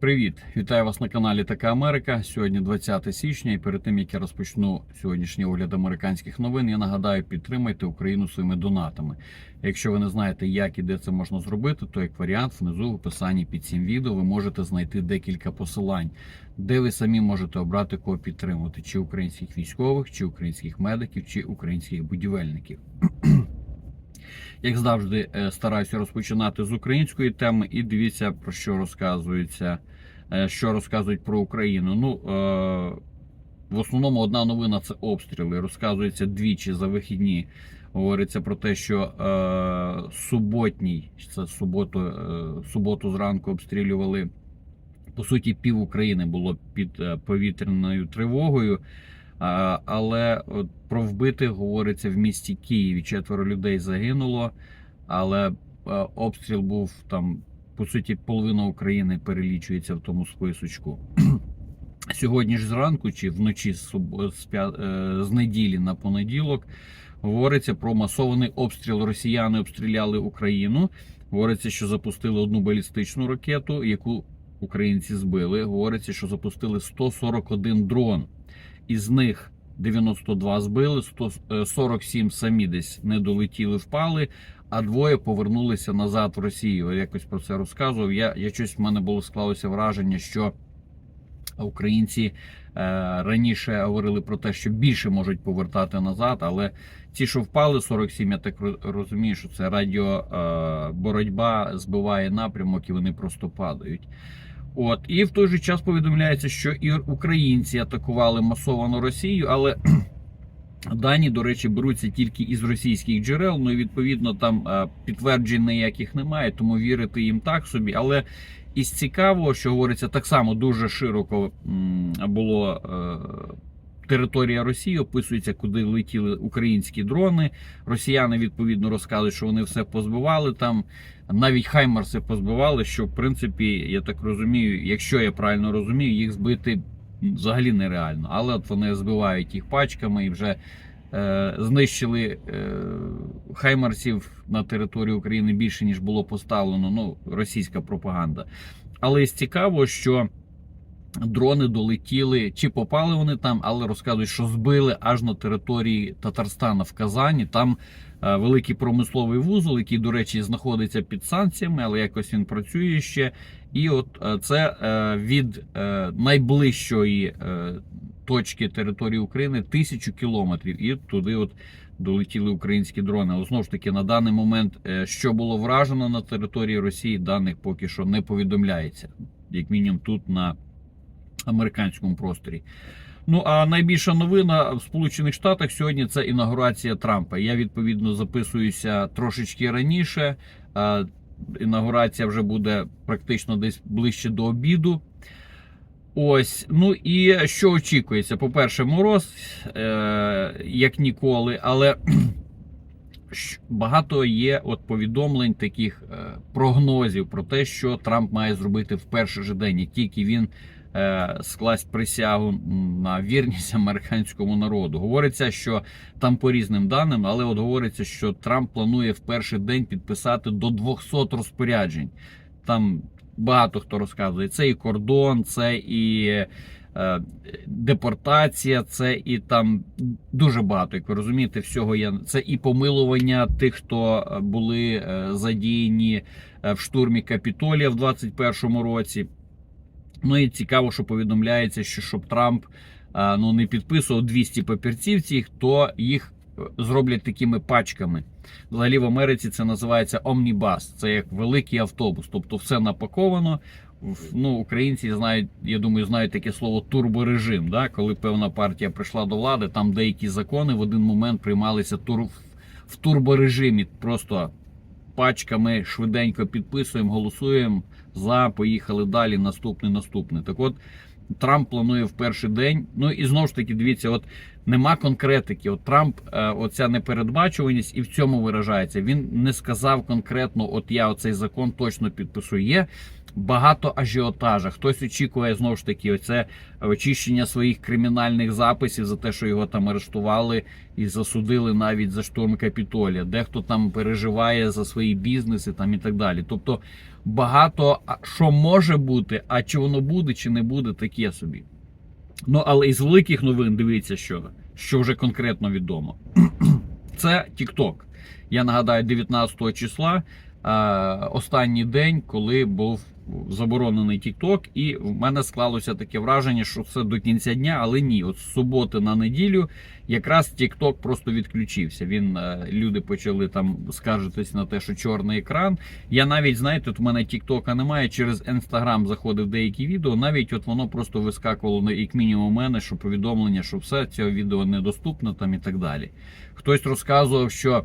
Привіт! Вітаю вас на каналі Така Америка. Сьогодні 20 січня, і перед тим як я розпочну сьогоднішній огляд американських новин, я нагадаю, підтримайте Україну своїми донатами. Якщо ви не знаєте, як і де це можна зробити, то як варіант внизу в описанні під цим відео ви можете знайти декілька посилань, де ви самі можете обрати кого підтримувати: чи українських військових, чи українських медиків, чи українських будівельників. Як завжди, е, стараюся розпочинати з української теми, і дивіться про що розказується, що розказують про Україну. Ну е, в основному одна новина це обстріли. Розказується двічі за вихідні. Говориться про те, що е, суботній, це суботу, е, суботу зранку обстрілювали. По суті, пів України було під е, повітряною тривогою. Але от про вбитих говориться в місті Києві. Четверо людей загинуло, але е, обстріл був там, по суті, половина України перелічується в тому списочку. Сьогодні ж зранку чи вночі з, з, е, з неділі на понеділок говориться про масований обстріл. Росіяни обстріляли Україну. Говориться, що запустили одну балістичну ракету, яку українці збили. Говориться, що запустили 141 дрон. Із них 92 збили, 147 самі десь не долетіли, впали, а двоє повернулися назад в Росію. Якось про це розказував. Я, я щось в мене було склалося враження, що українці е, раніше говорили про те, що більше можуть повертати назад, але ті, що впали, 47, я так розумію, що це радіо е, боротьба збиває напрямок і вони просто падають. От і в той же час повідомляється, що і українці атакували масовано Росію, але дані, до речі, беруться тільки із російських джерел. Ну і відповідно там е, підтверджень ніяких немає, тому вірити їм так собі. Але із цікавого, що говориться, так само дуже широко було. е, Територія Росії описується, куди летіли українські дрони. Росіяни відповідно розказують, що вони все позбивали там. Навіть Хаймарси позбивали, що в принципі, я так розумію, якщо я правильно розумію, їх збити взагалі нереально. Але от вони збивають їх пачками і вже е, знищили е, Хаймарсів на території України більше ніж було поставлено. Ну, російська пропаганда. Але цікаво, що дрони долетіли, чи попали вони там, але розказують, що збили аж на території Татарстана в Казані. Там е, великий промисловий вузол, який, до речі, знаходиться під санкціями, але якось він працює ще. І от е, це е, від найближчої точки території України тисячу кілометрів. І туди от долетіли українські дрони. Але знову ж таки, на даний момент, що було вражено на території Росії, даних поки що не повідомляється, як мінімум тут на американському просторі. Ну а найбільша новина в Сполучених Штатах сьогодні це інаугурація Трампа. Я відповідно записуюся трошечки раніше. Інаугурація вже буде практично десь ближче до обіду. Ось, ну і що очікується? По-перше, мороз, е, як ніколи, але багато є от повідомлень таких е, прогнозів про те, що Трамп має зробити в перший же день, як тільки він скласть присягу на вірність американському народу. Говориться, що там по різним даним, але от говориться, що Трамп планує в перший день підписати до 200 розпоряджень. Там багато хто розказує. Це і кордон, це і е, депортація, це і там дуже багато, як ви розумієте, всього є. Це і помилування тих, хто е, були е, задіяні е, в штурмі Капітолія в 2021 році. Ну і цікаво, що повідомляється, що щоб Трамп ну, не підписував 200 папірців цих, то їх е, зроблять такими пачками. Взагалі в Америці це називається омнібас. Це як великий автобус, тобто все напаковано. Ну, українці знають, я думаю, знають таке слово турборежим. Да? Коли певна партія прийшла до влади, там деякі закони в один момент приймалися тур... в турборежимі. Просто пачками швиденько підписуємо, голосуємо за, поїхали далі. Наступний, наступний. Так от Трамп планує в перший день. Ну і знову ж таки, дивіться, от нема конкретики. От Трамп, е, оця непередбачуваність і в цьому виражається. Він не сказав конкретно, от я оцей закон точно підписую. Є багато ажіотажа. Хтось очікує знову ж таки, оце очищення своїх кримінальних записів за те, що його там арештували і засудили навіть за штурм Капітолія. Дехто там переживає за свої бізнеси там і так далі. Тобто багато що може бути, а чи воно буде, чи не буде, таке собі. Ну, але із великих новин дивіться, що, що вже конкретно відомо. Це TikTok. Я нагадаю, 19 числа останній день, коли був заборонений TikTok, і в мене склалося таке враження, що це до кінця дня, але ні, от з суботи на неділю якраз TikTok просто відключився. Він е, люди почали там скаржитись на те, що чорний екран. Я навіть знаєте, от в мене TikTok немає. Через Instagram заходив деякі відео. Навіть от воно просто вискакувало на як мінімум у мене, що повідомлення, що все цього відео недоступно там і так далі. Хтось розказував, що.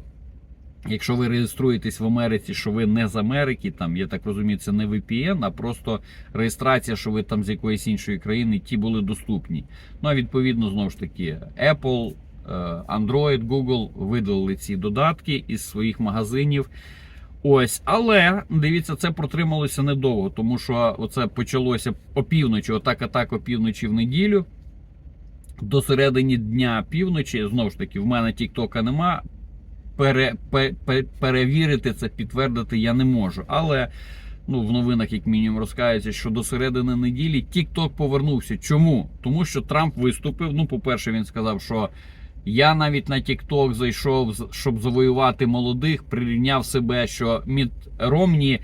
Якщо ви реєструєтесь в Америці, що ви не з Америки, там я так розумію, це не VPN, а просто реєстрація, що ви там з якоїсь іншої країни, ті були доступні. Ну а відповідно, знову ж таки, Apple, е, Android, Google видалили ці додатки із своїх магазинів. Ось, але дивіться, це протрималося недовго, тому що оце почалося опівночі, отак атак опівночі в неділю. До середини дня півночі, знову ж таки, в мене Тіктока нема. Пере, пе, пе, перевірити це, підтвердити я не можу. Але ну, в новинах, як мінімум, розкається, що до середини неділі TikTok повернувся. Чому? Тому що Трамп виступив. Ну, по-перше, він сказав, що я навіть на TikTok зайшов, щоб завоювати молодих, прирівняв себе, що Міт Ромні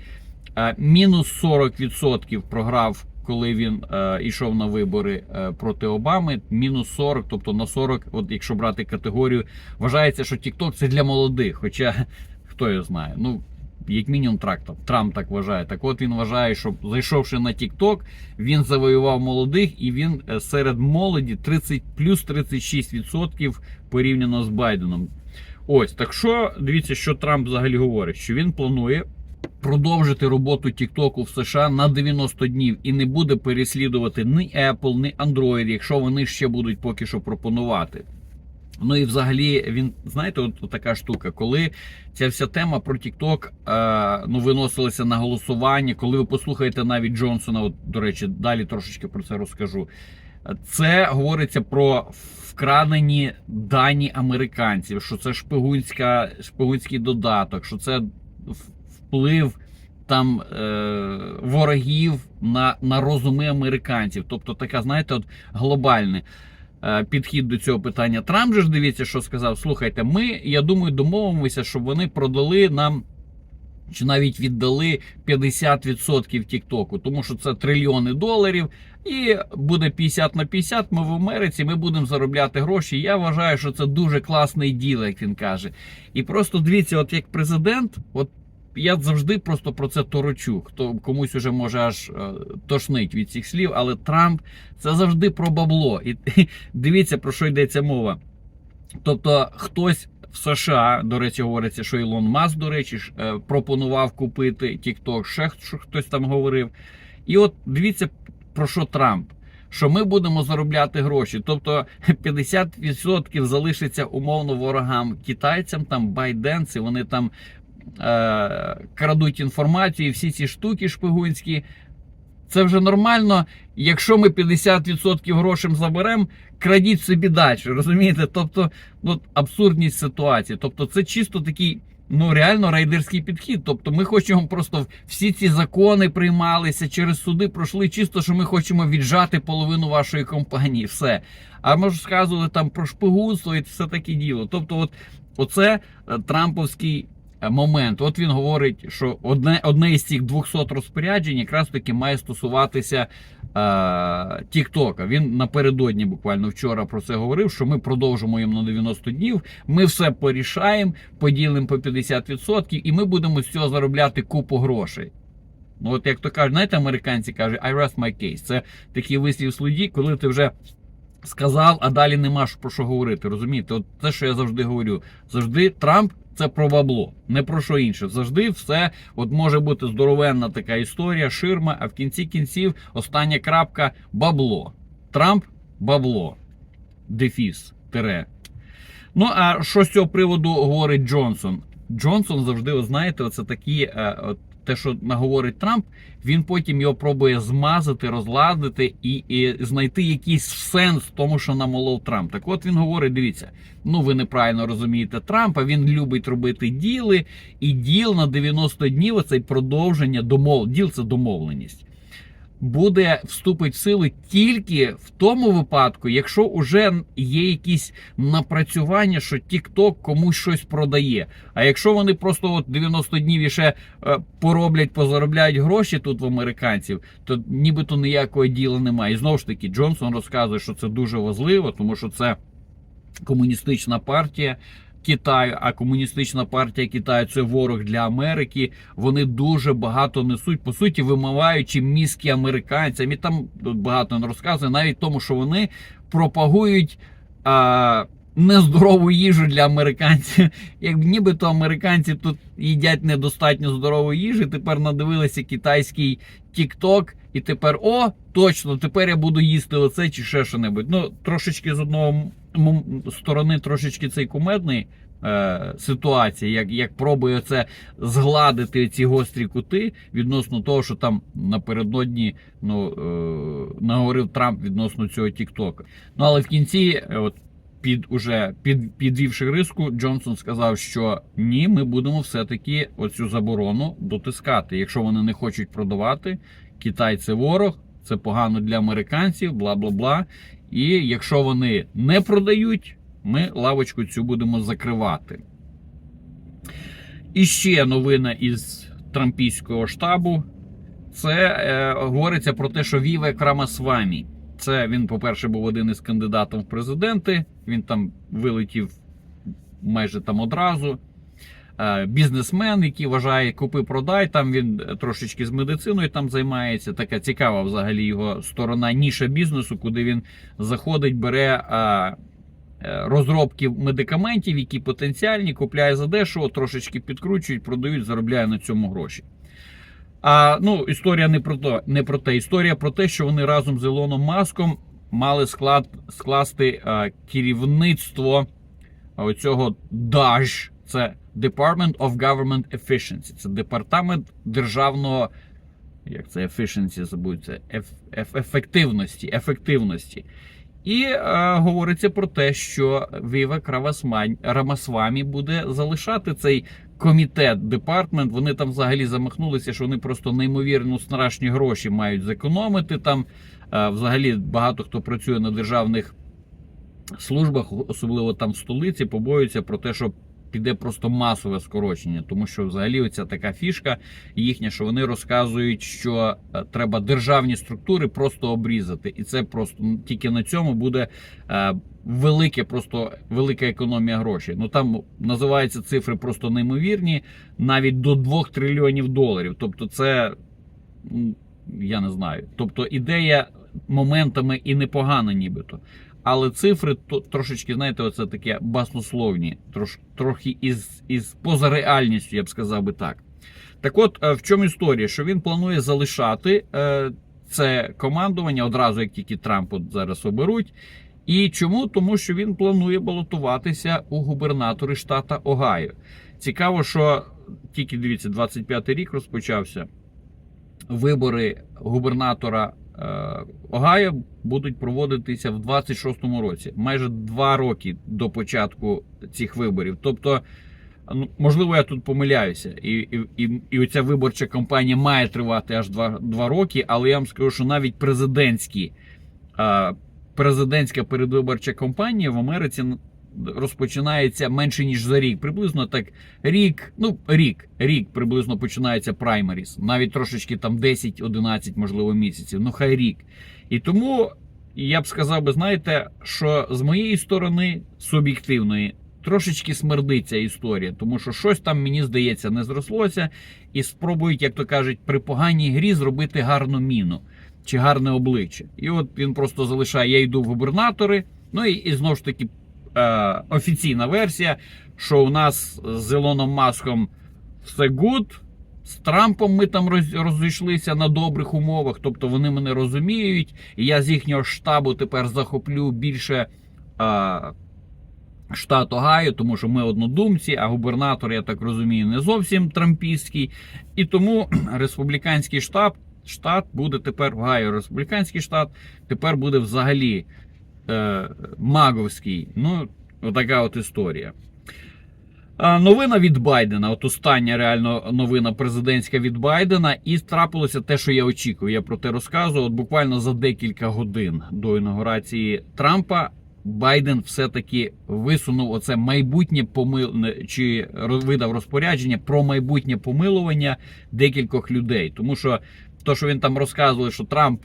е, мінус 40% програв, коли він е, йшов на вибори е, проти Обами. Мінус 40, тобто на 40, от якщо брати категорію, вважається, що TikTok це для молодих. Хоча хто його знає. Ну, як мінімум, трактор. Трамп так вважає. Так от він вважає, що зайшовши на TikTok, він завоював молодих, і він е, серед молоді 30 плюс 36% порівняно з Байденом. Ось так що дивіться, що Трамп взагалі говорить, що він планує продовжити роботу TikTok в США на 90 днів і не буде переслідувати ні Apple, ні Android, якщо вони ще будуть поки що пропонувати. Ну і взагалі він знаєте, от, така штука, коли ця вся тема про TikTok е, ну, виносилася на голосування, коли ви послухаєте навіть Джонсона, от, до речі, далі трошечки про це розкажу. Це говориться про вкрадені дані американців, що це шпигунська, шпигунський додаток, що це вплив там е, ворогів на, на розуми американців. Тобто така, знаєте, от глобальний е, підхід до цього питання. Трамп же ж дивіться, що сказав: слухайте, ми, я думаю, домовимося, щоб вони продали нам. Чи навіть віддали 50% Тіктоку, тому що це трильйони доларів, і буде 50 на 50, Ми в Америці ми будемо заробляти гроші. Я вважаю, що це дуже класний діл, як він каже. І просто дивіться, от як президент, от я завжди просто про це торочу. Хто комусь уже може аж е, тошнить від цих слів, але Трамп це завжди про бабло. І дивіться про що йдеться мова. Тобто, хтось в США, до речі, говориться, що Ілон Маск, до речі, е, пропонував купити TikTok, ще хто- хтось там говорив. І от дивіться про що Трамп. Що ми будемо заробляти гроші, тобто 50% залишиться умовно ворогам китайцям, там байденці, вони там е, крадуть інформацію, всі ці штуки шпигунські. Це вже нормально. Якщо ми 50% грошей заберемо, крадіть собі далі. Розумієте? Тобто, ну, абсурдність ситуації. Тобто, це чисто такий. Ну, реально рейдерський підхід. Тобто, ми хочемо просто всі ці закони приймалися через суди, пройшли чисто, що ми хочемо віджати половину вашої компанії. Все. А ми ж сказували там про шпигунство і все таке діло. Тобто, от оце е, трамповський момент. От він говорить, що одне, одне із цих 200 розпоряджень якраз таки має стосуватися е, Тіктока. Він напередодні, буквально вчора про це говорив, що ми продовжимо їм на 90 днів. Ми все порішаємо, поділимо по 50% і ми будемо з цього заробляти купу грошей. Ну, от як то кажуть, знаєте, американці кажуть, I rest my case. Це такий вислів судді, коли ти вже сказав, а далі нема про що говорити. Розумієте? От те, що я завжди говорю, завжди Трамп це про бабло, не про що інше. Завжди все от може бути здоровенна така історія, ширма, а в кінці кінців остання крапка бабло. Трамп бабло. Дефіс. Тире. Ну, а що з цього приводу говорить Джонсон? Джонсон завжди, ви знаєте, оце такі е, от, те, що наговорить Трамп, він потім його пробує змазати, розладити і, і знайти якийсь сенс в тому, що намолов Трамп. Так от він говорить: дивіться, ну ви неправильно розумієте Трампа. Він любить робити діли, і діл на 90 днів це продовження домов. Діл це домовленість. Буде вступить в силу тільки в тому випадку, якщо вже є якісь напрацювання, що TikTok комусь щось продає. А якщо вони просто от 90 днів і ще е, пороблять, позаробляють гроші тут в американців, то нібито ніякого діла немає. І знову ж таки, Джонсон розказує, що це дуже важливо, тому що це комуністична партія. Китаю, а комуністична партія Китаю це ворог для Америки. Вони дуже багато несуть, по суті, вимиваючи мізки американцям. І там багато не розказує, навіть тому, що вони пропагують а, нездорову їжу для американців. Як нібито американці тут їдять недостатньо здорової їжі. Тепер надивилися китайський TikTok, і тепер о, точно, тепер я буду їсти оце чи ще що-небудь. Ну, трошечки з одного сторони, трошечки цей кумедний. е, Ситуація, як, як пробує це згладити ці гострі кути відносно того, що там напередодні ну, е, наговорив Трамп відносно цього Тіктока. Ну але в кінці, е, от під уже під, підвівши риску, Джонсон сказав, що ні, ми будемо все-таки оцю заборону дотискати. Якщо вони не хочуть продавати, Китай це ворог, це погано для американців, бла бла бла. І якщо вони не продають, ми лавочку цю будемо закривати. І ще новина із трампійського штабу. Це е, говориться про те, що Віве Крамасвамі. Це він, по-перше, був один із кандидатів в президенти. Він там вилетів майже там одразу. Е, Бізнесмен, який вважає купи-продай. Там він трошечки з медициною там займається. Така цікава взагалі його сторона ніша бізнесу, куди він заходить, бере е, е, розробки медикаментів, які потенціальні, купляє за дешево, трошечки підкручують, продають, заробляє на цьому гроші. А ну, історія не про то, не про те. Історія про те, що вони разом з Ілоном Маском мали склад, скласти а, керівництво оцього DAJ, це Department of Government Efficiency. Це департамент державного, як це efficiency забудеться, еф, еф, ефективності, ефективності. І е, говориться про те, що Кравасмань Рамасвамі буде залишати цей комітет, департмент. Вони там взагалі замахнулися, що вони просто неймовірно страшні гроші мають зекономити. Там е, взагалі багато хто працює на державних службах, особливо там в столиці, побоюються про те, що піде просто масове скорочення, тому що взагалі оця така фішка їхня, що вони розказують, що е, треба державні структури просто обрізати, і це просто тільки на цьому буде е, велике, просто велика економія грошей. Ну там називаються цифри просто неймовірні, навіть до 2 трильйонів доларів. Тобто, це я не знаю. Тобто ідея моментами і непогана, нібито. Але цифри то, трошечки, знаєте, оце таке баснословні, трош, трохи із, із поза реальністю, я б сказав би так. Так от, е, в чому історія? Що він планує залишати е, це командування одразу, як тільки Трамп от зараз оберуть. І чому? Тому що він планує балотуватися у губернатори штата Огайо. Цікаво, що тільки дивіться, 25-й рік розпочався. Вибори губернатора Огайо будуть проводитися в 26-му році, майже два роки до початку цих виборів. Тобто, ну, можливо, я тут помиляюся, і, і, і, і оця виборча кампанія має тривати аж два, два роки, але я вам скажу, що навіть президентські. е, Президентська передвиборча кампанія в Америці розпочинається менше ніж за рік. Приблизно так рік, ну рік, рік приблизно починається праймеріс, навіть трошечки там 10-11, можливо, місяців. Ну хай рік. І тому я б сказав би, знаєте, що з моєї сторони суб'єктивної. Трошечки смердиться історія, тому що щось там мені здається не зрослося, і спробують, як то кажуть, при поганій грі зробити гарну міну чи гарне обличчя. І от він просто залишає: я йду в губернатори. Ну і, і знову ж таки е, офіційна версія, що у нас з Ілоном Маском все гуд. З Трампом ми там роз- розійшлися на добрих умовах, тобто вони мене розуміють, і я з їхнього штабу тепер захоплю більше е, штат Огайо, тому що ми однодумці, а губернатор, я так розумію, не зовсім трампістський. І тому республіканський штаб, штат буде тепер в Огайо республіканський штат, тепер буде взагалі е, маговський. Ну, отака от історія. Новина від Байдена. От остання реально новина президентська від Байдена. І трапилося те, що я очікував. Я про те розказував. От буквально за декілька годин до інаугурації Трампа Байден все-таки висунув оце майбутнє помил... чи видав розпорядження про майбутнє помилування декількох людей. Тому що то, що він там розказує, що Трамп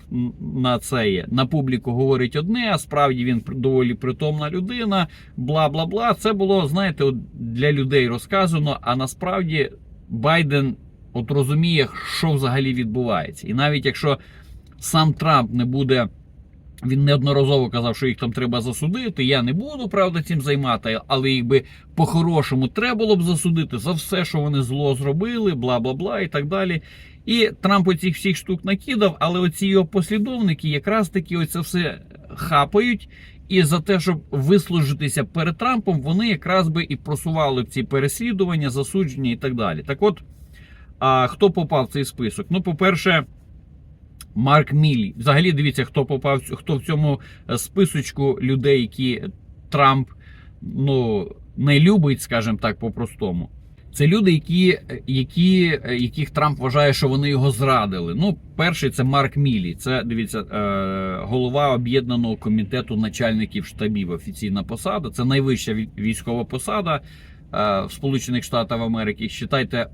на це є, на публіку говорить одне, а справді він доволі притомна людина, бла бла бла. Це було, знаєте, от для людей розказано. А насправді Байден от розуміє, що взагалі відбувається. І навіть якщо сам Трамп не буде. Він неодноразово казав, що їх там треба засудити. Я не буду, правда, цим займати, але їх би по-хорошому треба було б засудити за все, що вони зло зробили, бла бла бла і так далі. І Трамп оцих всіх штук накидав, але оці його послідовники якраз таки оце все хапають. І за те, щоб вислужитися перед Трампом, вони якраз би і просували ці переслідування, засудження і так далі. Так от, а хто попав в цей список? Ну, по-перше, Марк Міллі. Взагалі, дивіться, хто попав, хто в цьому е, списочку людей, які Трамп ну, не любить, скажімо так, по-простому. Це люди, які, які, е, яких Трамп вважає, що вони його зрадили. Ну, перший це Марк Міллі. Це дивіться, е, голова об'єднаного комітету начальників штабів. Офіційна посада. Це найвища військова посада в Сполучених Штатах Америки. Считайте,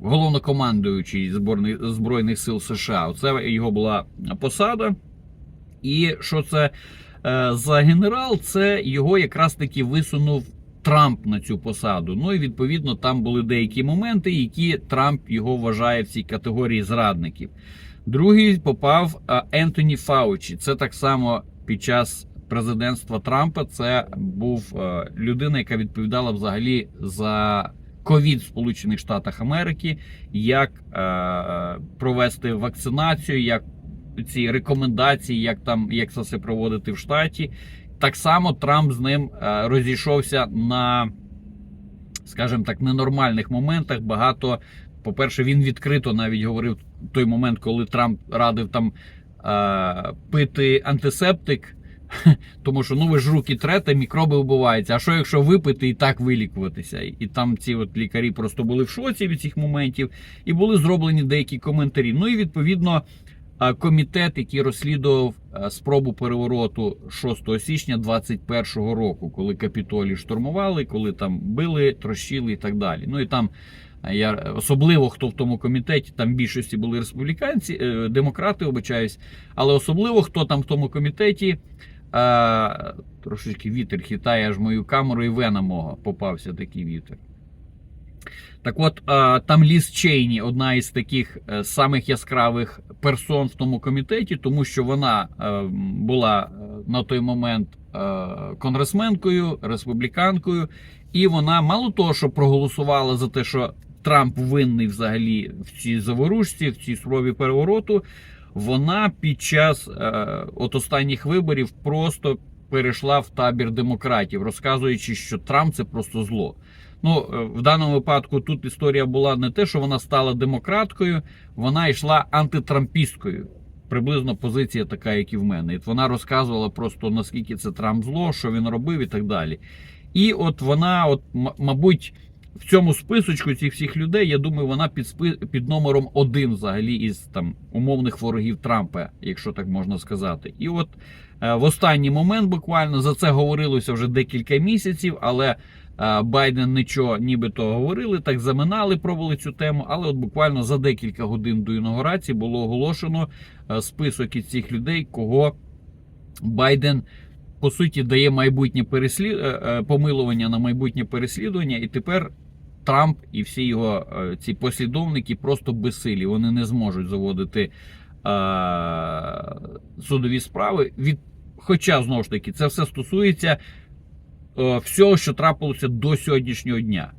головнокомандуючий зборних збройних сил США. Це його була посада. І що це е, за генерал? Це його якраз таки висунув Трамп на цю посаду. Ну і відповідно там були деякі моменти, які Трамп його вважає в цій категорії зрадників. Другий попав е, Ентоні Фаучі. Це так само під час президентства Трампа. Це був е, людина, яка відповідала взагалі за ковід в Сполучених Штатах Америки, як е, провести вакцинацію, як ці рекомендації, як там як це все проводити в штаті. Так само Трамп з ним е, розійшовся на, скажімо так, ненормальних моментах. Багато, по-перше, він відкрито навіть говорив той момент, коли Трамп радив там е, пити антисептик. Тому що ну ви ж руки трете, мікроби вбиваються. А що якщо випити і так вилікуватися? І там ці от лікарі просто були в шоці від цих моментів, і були зроблені деякі коментарі. Ну і відповідно комітет, який розслідував спробу перевороту 6 січня 2021 року, коли капітолій штурмували, коли там били, трощили і так далі. Ну і там. Я особливо хто в тому комітеті, там в більшості були республіканці, е, демократи, обичаюсь, але особливо хто там в тому комітеті. А, трошечки вітер хитає аж мою камеру і вена мого попався такий вітер. Так от, а, там Ліз Чейні, одна із таких е, самих яскравих персон в тому комітеті, тому що вона е, була е, на той момент е, конгресменкою, республіканкою, і вона мало того, що проголосувала за те, що Трамп винний взагалі в цій заворушці, в цій спробі перевороту. Вона під час е, от останніх виборів просто перейшла в табір демократів, розказуючи, що Трамп це просто зло. Ну, е, в даному випадку тут історія була не те, що вона стала демократкою, вона йшла антитрампісткою. Приблизно позиція така, як і в мене. І вона розказувала просто наскільки це Трамп зло, що він робив і так далі. І от вона, от, мабуть, в цьому списочку цих всіх людей, я думаю, вона під, спи... під номером один взагалі із там умовних ворогів Трампа, якщо так можна сказати. І от е, в останній момент буквально за це говорилося вже декілька місяців, але е, Байден нічого нібито говорили, так заминали, пробували цю тему. Але от буквально за декілька годин до інаугурації було оголошено е, список із цих людей, кого Байден по суті дає майбутнє переслід... е, е, помилування на майбутнє переслідування, і тепер Трамп і всі його е, ці послідовники просто безсилі. Вони не зможуть заводити е, судові справи. Від... Хоча знову ж таки це все стосується е, всього, що трапилося до сьогоднішнього дня.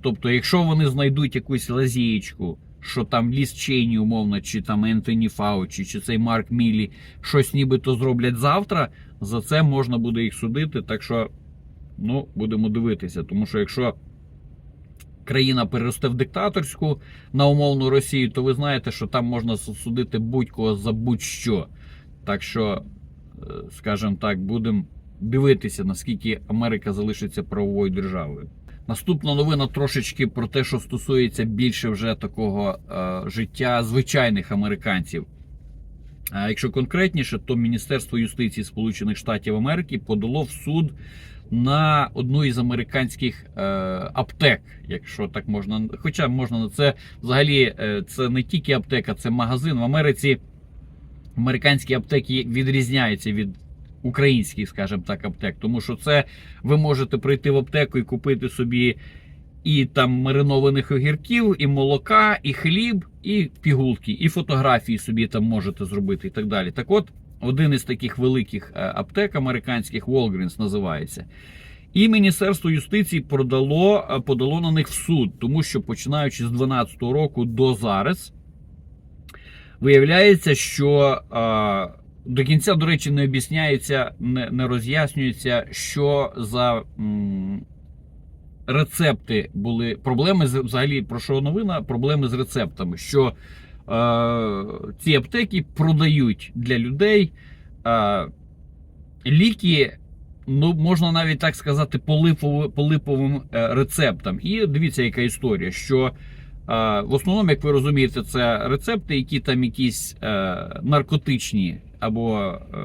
Тобто, якщо вони знайдуть якусь лазієчку, що там Ліс Чейні, умовно, чи там Ентоні Фаучі, чи цей Марк Міллі щось нібито зроблять завтра, за це можна буде їх судити. Так що Ну, будемо дивитися, тому що якщо країна переросте в диктаторську на умовну Росію, то ви знаєте, що там можна судити будь-кого за будь-що. Так що, е, скажімо так, будемо дивитися, наскільки Америка залишиться правовою державою. Наступна новина трошечки про те, що стосується більше вже такого е, життя звичайних американців. А якщо конкретніше, то Міністерство юстиції Сполучених Штатів Америки подало в суд на одну із американських е, аптек, якщо так можна. Хоча можна на це взагалі е, це не тільки аптека, це магазин. В Америці американські аптеки відрізняються від українських, скажімо так, аптек. Тому що це ви можете прийти в аптеку і купити собі і там маринованих огірків, і молока, і хліб, і пігулки, і фотографії собі там можете зробити і так далі. Так от, один із таких великих е, аптек американських Walgreens називається. І Міністерство юстиції продало, е, подало на них в суд, тому що починаючи з 2012 року до зараз, виявляється, що а, до кінця, до речі, не об'ясняється, не, не роз'яснюється, що за м, рецепти були проблеми з взагалі про що новина? Проблеми з рецептами. Що е, ці аптеки продають для людей е, ліки. Ну, можна навіть так сказати, по, липови- по липовим е, рецептам. І дивіться, яка історія, що е, в основному, як ви розумієте, це рецепти, які там якісь е, наркотичні або е,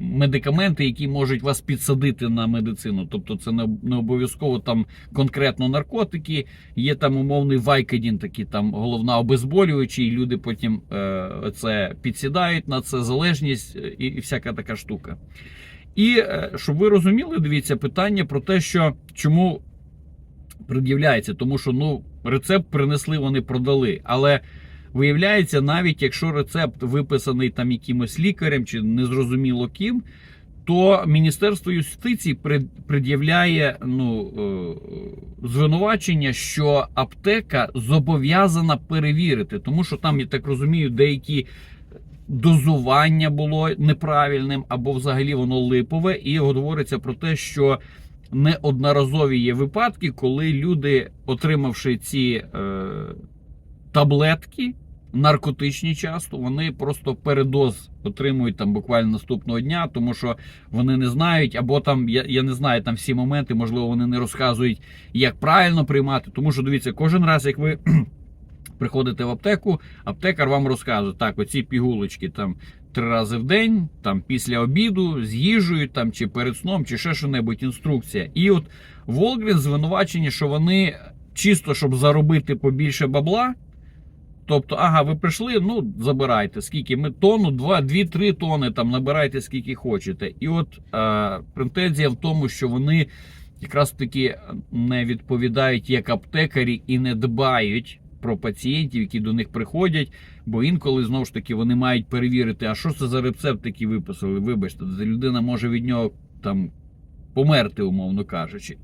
медикаменти, які можуть вас підсадити на медицину. Тобто це не, обов'язково там конкретно наркотики. Є там умовний вайкадін, такий там головна обезболюючий, і люди потім е, це підсідають на це залежність е, і, і всяка така штука. І е, щоб ви розуміли, дивіться питання про те, що чому пред'являється, тому що ну рецепт принесли, вони продали. Але виявляється, навіть якщо рецепт виписаний там якимось лікарем чи незрозуміло ким, то Міністерство юстиції пред'являє ну, е, звинувачення, що аптека зобов'язана перевірити, тому що там, я так розумію, деякі дозування було неправильним, або взагалі воно липове, і говориться про те, що неодноразові є випадки, коли люди, отримавши ці е, таблетки, наркотичні часто, вони просто передоз отримують там буквально наступного дня, тому що вони не знають, або там я, я не знаю там всі моменти, можливо, вони не розказують, як правильно приймати. Тому що дивіться, кожен раз, як ви приходите в аптеку, аптекар вам розказує, так, оці пігулочки там. Три рази в день, там після обіду, з їжею, там чи перед сном, чи ще що-небудь інструкція. І от Волгрін звинувачені, що вони чисто щоб заробити побільше бабла. Тобто, ага, ви прийшли, ну забирайте, скільки ми тонну, два, дві-три тони там набирайте скільки хочете. І от е, претензія в тому, що вони якраз таки не відповідають як аптекарі і не дбають про пацієнтів, які до них приходять. Бо інколи знову ж таки вони мають перевірити, а що це за рецепт такий виписали. Вибачте, людина може від нього там померти, умовно кажучи.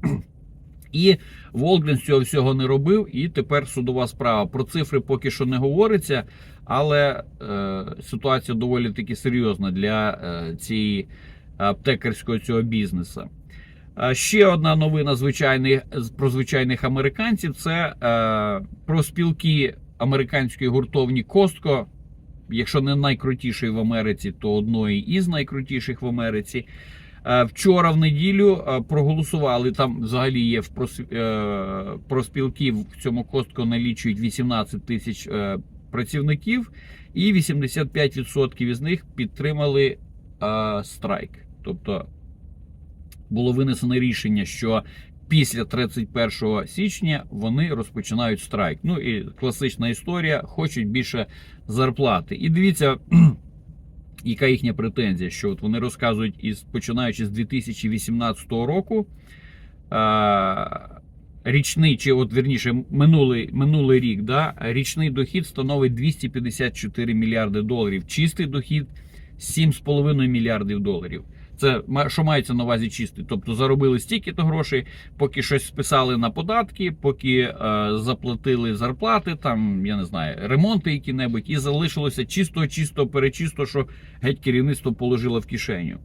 І Волгрен цього всього не робив, і тепер судова справа. Про цифри поки що не говориться, але е, ситуація доволі таки серйозна для е, цієї аптекарського цього бізнесу. Ще одна новина звичайних, про звичайних американців це е, про спілки американської гуртовні Костко. Якщо не найкрутішої в Америці, то одної із найкрутіших в Америці. Е, Вчора в неділю е, проголосували. Там взагалі є в е, проспілки в цьому Костко налічують 18 тисяч працівників, і 85% із них підтримали страйк. Тобто було винесено рішення, що після 31 січня вони розпочинають страйк. Ну і класична історія: хочуть більше зарплати. І дивіться. Яка їхня претензія? Що от вони розказують із починаючи з 2018 року. Річний, чи от верніше минулий, минулий рік, да, річний дохід становить 254 мільярди доларів. Чистий дохід 7,5 мільярдів доларів. Це що мається на увазі чистий. Тобто заробили стільки-то грошей, поки щось списали на податки, поки е, заплатили зарплати, там я не знаю, ремонти які-небудь, і залишилося чисто, чисто, перечисто, що геть керівництво положило в кишеню.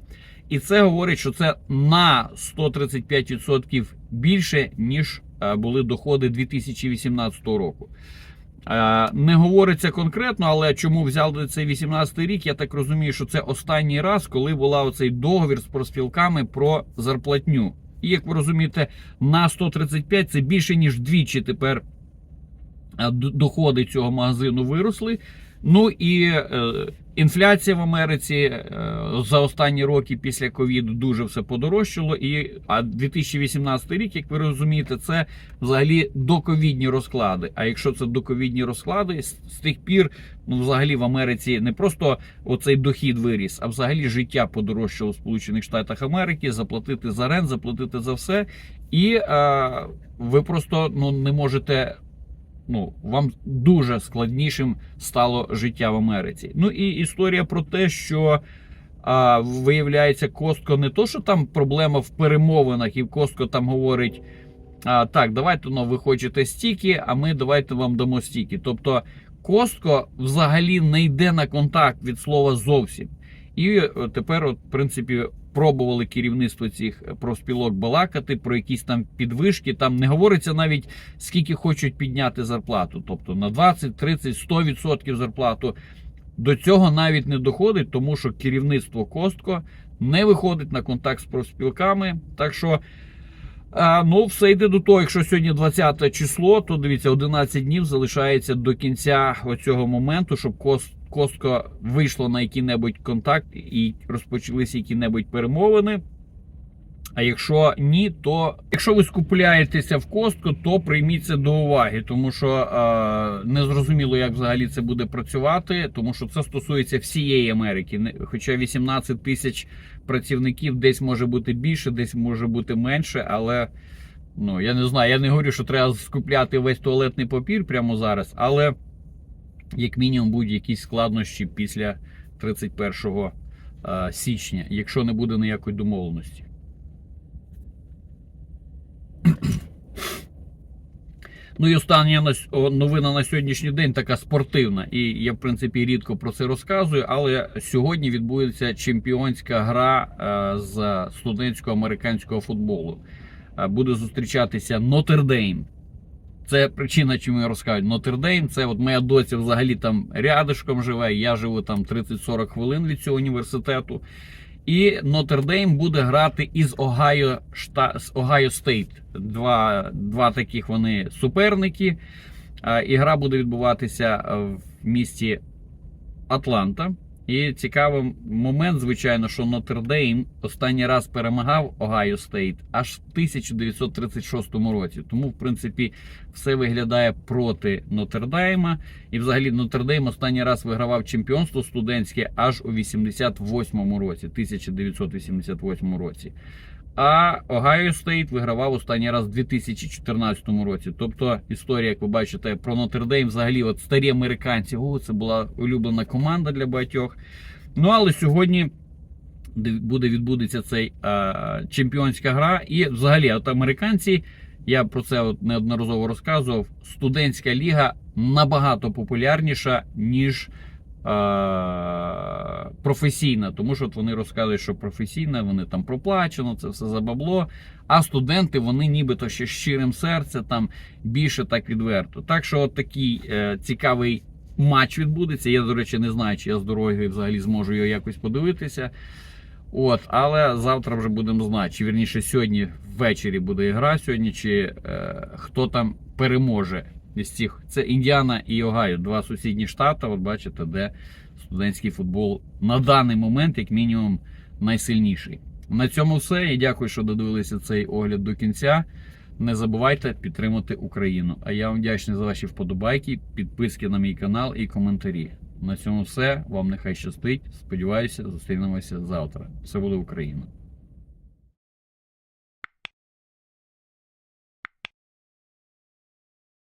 І це говорить, що це на 135% більше, ніж е, були доходи 2018 року. Е, Не говориться конкретно, але чому взяли цей 18 рік, я так розумію, що це останній раз, коли була оцей договір з профспілками про зарплатню. І як ви розумієте, на 135 це більше ніж двічі тепер е, доходи цього магазину виросли. Ну і е, інфляція в Америці е, за останні роки після ковіду дуже все подорожчало. І а 2018 рік, як ви розумієте, це взагалі доковідні розклади. А якщо це доковідні розклади, з, тих пір, ну взагалі в Америці не просто оцей дохід виріс, а взагалі життя подорожчало в Сполучених Штатах Америки, заплатити за рент, заплатити за все. І е, ви просто ну не можете. Ну, вам дуже складнішим стало життя в Америці. Ну і історія про те, що а, виявляється, Костко не то, що там проблема в перемовинах, і Костко там говорить: а, так, давайте ну, ви хочете стільки, а ми давайте вам дамо стільки. Тобто Костко взагалі не йде на контакт від слова зовсім. І е, тепер, от, в принципі, пробували керівництво цих профспілок балакати про якісь там підвишки. Там не говориться навіть скільки хочуть підняти зарплату, тобто на 20, 30, 100% зарплату. До цього навіть не доходить, тому що керівництво Костко не виходить на контакт з профспілками. Так що, ну, все йде до того, якщо сьогодні 20 число, то дивіться, 11 днів залишається до кінця оцього моменту, щоб Кос- Костко вийшло на який-небудь контакт і розпочалися які-небудь перемовини. А якщо ні, то якщо ви скупляєтеся в костку, то прийміть це до уваги, тому що е, не зрозуміло, як взагалі це буде працювати, тому що це стосується всієї Америки. Хоча 18 тисяч працівників десь може бути більше, десь може бути менше, але ну я не знаю. Я не говорю, що треба скупляти весь туалетний папір прямо зараз, але як мінімум будуть якісь складнощі після 31 е, січня, якщо не буде ніякої домовленості. Ну і остання новина на сьогоднішній день така спортивна. І я, в принципі, рідко про це розказую. Але сьогодні відбудеться чемпіонська гра е, з студентського американського футболу. Е, Буде зустрічатися Нотр-Дейм. Це причина, чому я розказую. Нотр-Дейм, це от моя доця взагалі там рядишком живе. Я живу там 30-40 хвилин від цього університету. І Нотр-Дейм буде грати із Огайо, шта, з Огайо Стейт. Два, два таких вони суперники. І гра буде відбуватися в місті Атланта. І цікавий момент, звичайно, що Нотр-Дейм останній раз перемагав Огайо Стейт аж в 1936 році. Тому, в принципі, все виглядає проти Нотр-Дейма. І взагалі Нотр-Дейм останній раз вигравав чемпіонство студентське аж у 88 році, 1988 році. А Огайо Стейт вигравав останній раз у 2014 році. Тобто історія, як ви бачите, про Нотр-Дейм взагалі от старі американці. О, це була улюблена команда для багатьох. Ну але сьогодні буде відбудеться цей е, чемпіонська гра. І взагалі, от американці, я про це от неодноразово розказував. Студентська ліга набагато популярніша, ніж е, професійна. Тому що от вони розказують, що професійна, вони там проплачено, це все за бабло. А студенти вони нібито ще щирим серцем, там більше так відверто. Так що от такий е, цікавий матч відбудеться. Я, до речі, не знаю, чи я з дороги взагалі зможу його якось подивитися. От, але завтра вже будемо знати, чи вірніше сьогодні ввечері буде гра сьогодні, чи е, хто там переможе із цих. Це Індіана і Огайо, два сусідні штати. От бачите, де студентський футбол на даний момент, як мінімум, найсильніший. На цьому все. І дякую, що додивилися цей огляд до кінця. Не забувайте підтримати Україну. А я вам вдячний за ваші вподобайки, підписки на мій канал і коментарі. На цьому все. Вам нехай щастить. Сподіваюся, зустрінемося завтра. Все буде Україна!